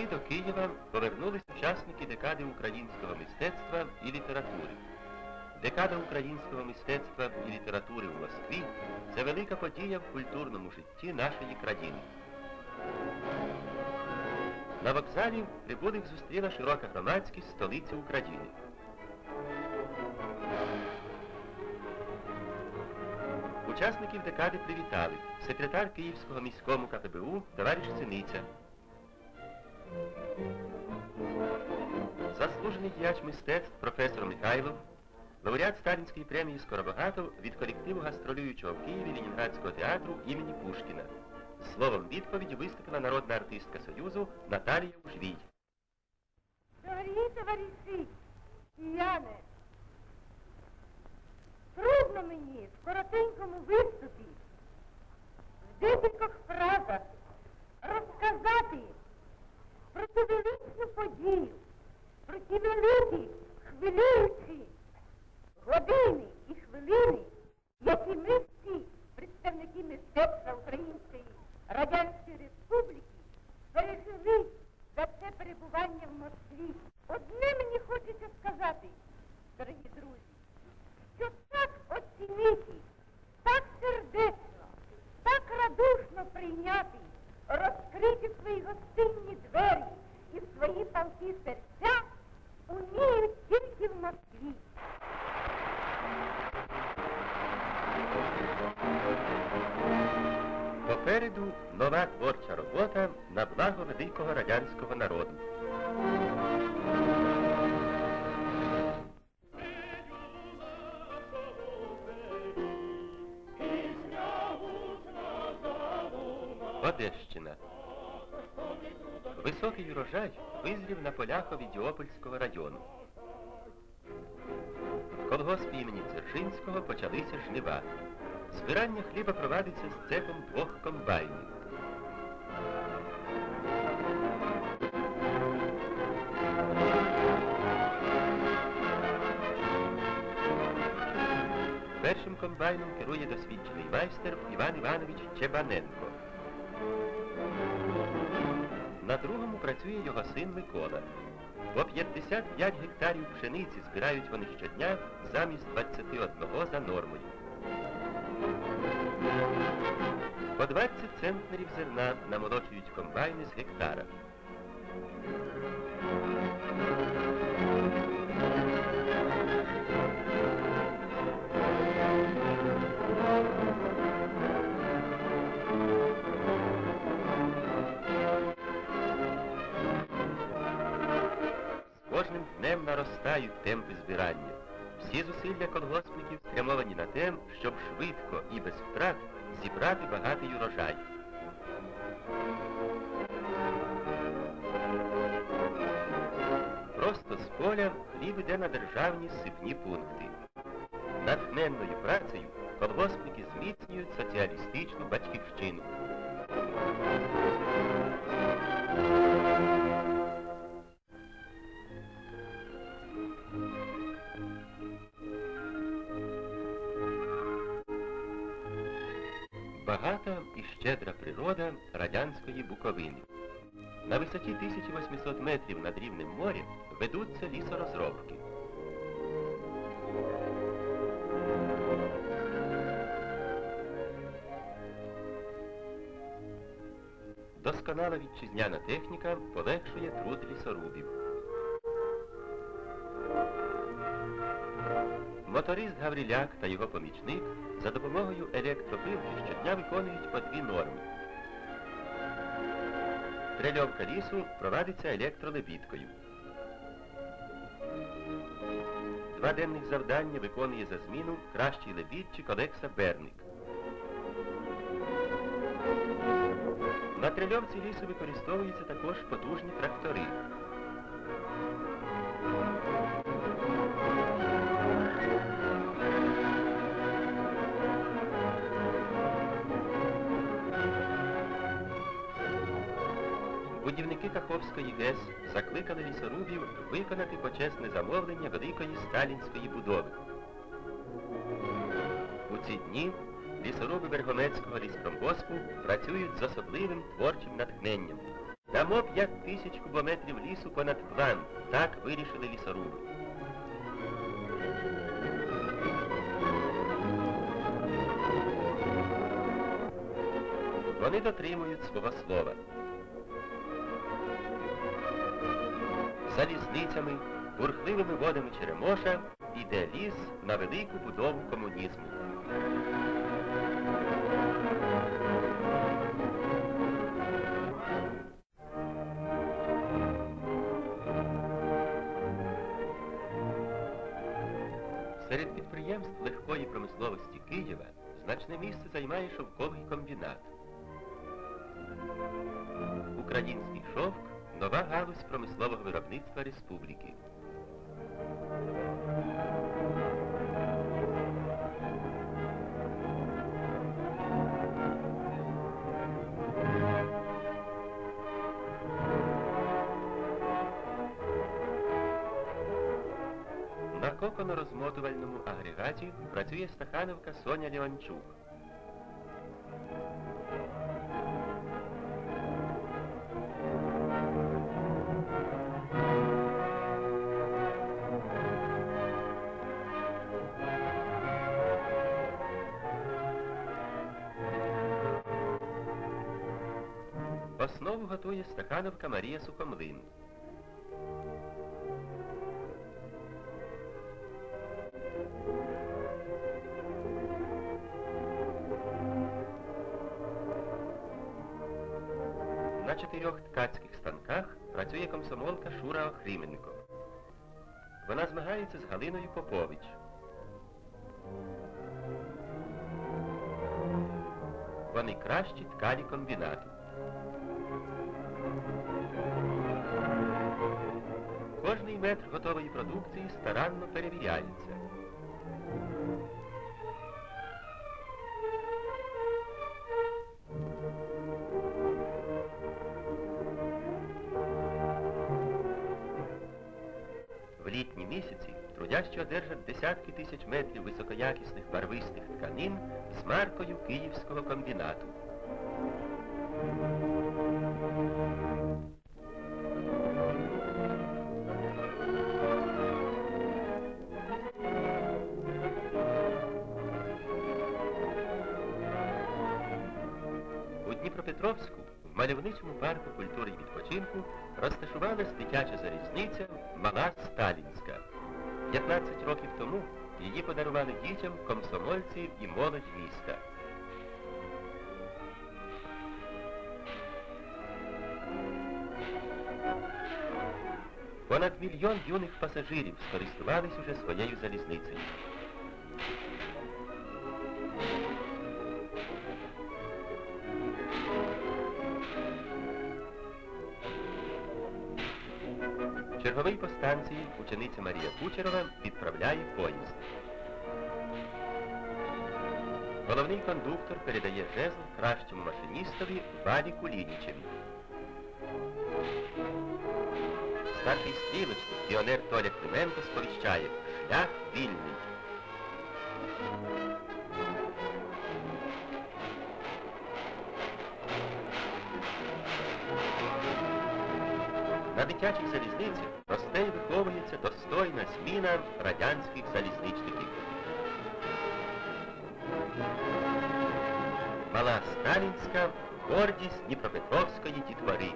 Москви до Києва повернулись учасники декади українського мистецтва і літератури. Декада українського мистецтва і літератури у Москві це велика подія в культурному житті нашої країни. На вокзалі прибулих зустріла широка громадськість столиці України. Учасників декади привітали секретар Київського міському КПБУ товариш Синиця, заслужений діяч мистецтв професор Михайлов, лауреат Сталінської премії Скоробогатов від колективу гастролюючого в Києві Ленінградського театру імені Пушкіна. Словом відповіді виступила народна артистка Союзу Наталія Ужвій. Дорогі товариші, кияни, трудно мені в коротенькому виступі, в декількох фразах розказати подію, про ті великі, хвилюючі години і хвилини, які ми всі, представники мистецтва Української Радянської Республіки, пережили за це перебування в Москві. Одне мені хочеться сказати, дорогі друзі, що так оцінити, так сердечно, так радушно прийняти, розкриті свої гостинні двері свої палки серця уміють тільки в Москві. Попереду нова творча робота на благо великого радянського народу. Одещина. Високий урожай визрів на полях Овідіопольського району. В колгоспі імені Дзержинського почалися жнива. Збирання хліба провадиться з цехом двох комбайнів. Першим комбайном керує досвідчений майстер Іван Іванович Чебаненко. На другому працює його син Микола. По 55 гектарів пшениці збирають вони щодня замість 21 за нормою. По 20 центнерів зерна намолочують комбайни з гектара. Наростають темпи збирання. Всі зусилля колгоспників спрямовані на те, щоб швидко і без втрат зібрати багатий урожай. Просто з поля хліб іде на державні сипні пункти. Натхненною працею колгоспники зміцнюють соціалістичну батьківщину. Багата і щедра природа радянської Буковини. На висоті 1800 метрів над рівнем моря ведуться лісорозробки. Досконала вітчизняна техніка полегшує труд лісорубів. Моторист Гавриляк та його помічник за допомогою електропилки щодня виконують по дві норми. Трельовка лісу провадиться електролебідкою. Два денних завдання виконує за зміну кращий лебідчик Олекса Берник. На трильовці лісу використовуються також потужні трактори. Будівники Каховської ГЕС закликали лісорубів виконати почесне замовлення великої сталінської будови. У ці дні лісоруби Бергомецького ліспромгоспу працюють з особливим творчим натхненням. Дамо 5 тисяч кубометрів лісу понад план. Так вирішили лісоруби. Вони дотримують свого слова. Залізницями, бурхливими водами Черемоша іде ліс на велику будову комунізму. Серед підприємств легкої промисловості Києва значне місце займає шовковий комбінат. Український шовк нова галузь промислового виробництва республіки. На коконорозмотувальному агрегаті працює стахановка Соня Леончук. Основу готує стахановка Марія Сухомлин. На чотирьох ткацьких станках працює комсомолка Шура Охріменко. Вона змагається з Галиною Попович. Вони кращі ткалі комбінату. Кожний метр готової продукції старанно перевіряється. В літні місяці трудящі одержать десятки тисяч метрів високоякісних барвистих тканин з маркою Київського комбінату. Дніпропетровську в мальовничому парку культури і відпочинку розташувалась дитяча залізниця Мала Сталінська. 15 років тому її подарували дітям комсомольці і молодь міста. Понад мільйон юних пасажирів скористувались уже своєю залізницею. Черговий по станції учениця Марія Кучерова відправляє поїзд. Головний кондуктор передає жезл кращому машиністові Валі Кулінічеві. Старший стрілочник, піонер Толя Клименко сповіщає шлях вільний. На дитячих залізницях росте виховується достойна зміна радянських залізничників. Мала Сталінська гордість Дніпропетровської дітвори.